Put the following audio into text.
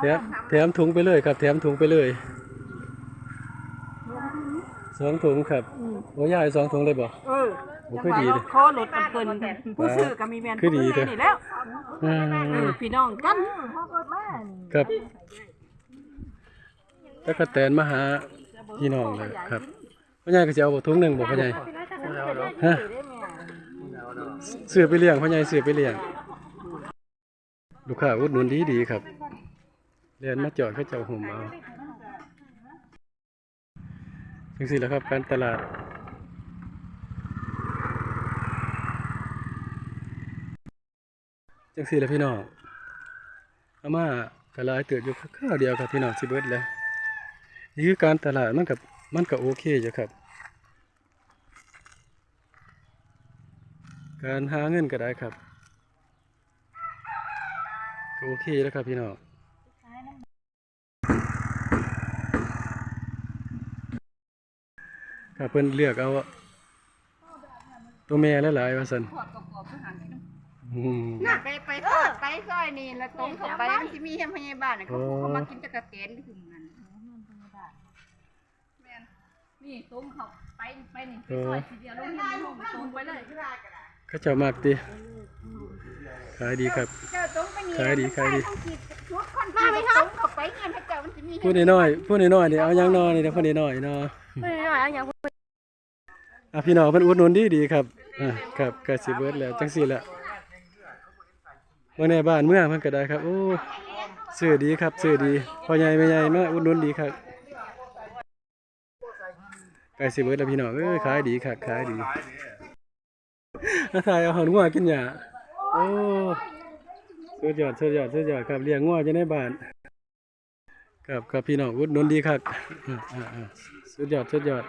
แถมแถมถุงไปเลยครับแถมถุงไปเลยสองถุงครับโอ้ยายสองถุงเลยบ่เออโอ้คือดีเลยคอรถอันเพิ่นผู้ซื้อก็มีแม่นคือดีเด้อนี่แล้วอืเอมอพี่น้องกันครับแล้วก็แตนมาหาพี่น้องเลยครับพ่อใหญ่ก็จะเอาบ่ถุงหนึ่งบ่พ่อใหญ่ฮะซื้อไปเลี้ยงพ่อใหญ่ซื้อไปเลี้ยงลูกค้าอุดหนุนดีดีๆครับ เรียนมาจอดเขาเจ้าห่มเอาจังซี่แหละครับการตลาดจังซี่แหละพี่น้องเอามากระลายเติบอยู่ข้าวเดียวครับพี่น้องสิเบิดแล้วนี่คือการตลาดมันกับมันก็โอเคอยู่ครับ การหาเงินก็ได้ครับก็โอเคแล้วครับพี่น้อง ครับเพิ่นเลือกเอาตัวแม่หลายๆว่าซั่นอืม ไปไปทอดไปซอยนี่แล้วตรงเข้าไปมันสิมีเฮียพยาบาลน่ะเขาเขามากินตะกะเตนถึงนั่นแม่นนี่ตรงเข้าไปไปนี่ไปซอยทีเดียวลงนี่ลงตรงไปเลย เขาเจ้ามากติ ขายดีครับ เจ้าตรงไปนี่ขายดีขายดี ต้องคิดชุดคนมาไปตรงเข้าไปเงินให้เจ้ามันสิมีพูดน้อยๆพูดน้อยๆนี่เอายังน้อยนี่เด้อพูดน้อยๆเนาะไม่ได้เอาอย่างอะพี่น้องเพิ่นอุดหนุนดีดีๆครับอ่าครับก็สิเบิดแล้วจังซี่แหละเมื่อในบ้านเมื่อเพิ่นก็ได้ครับโอ้ซื้อดีครับซื้อดีพ่อใหญ่แม่ใหญ่มาอุดหนุนดีครับใกล้สิเบิดแล้วพี่น้องเอ้ยขายดีครับขายดีอาทายเอาหอนงัวกินหญ้าโอ้ สุดยอดสุดยอดสุดยอดครับเลี้ยงง้อยู่ในบ้านครับครับพี่น้องอุดหนุนดีครับสุดยอดสุดยอด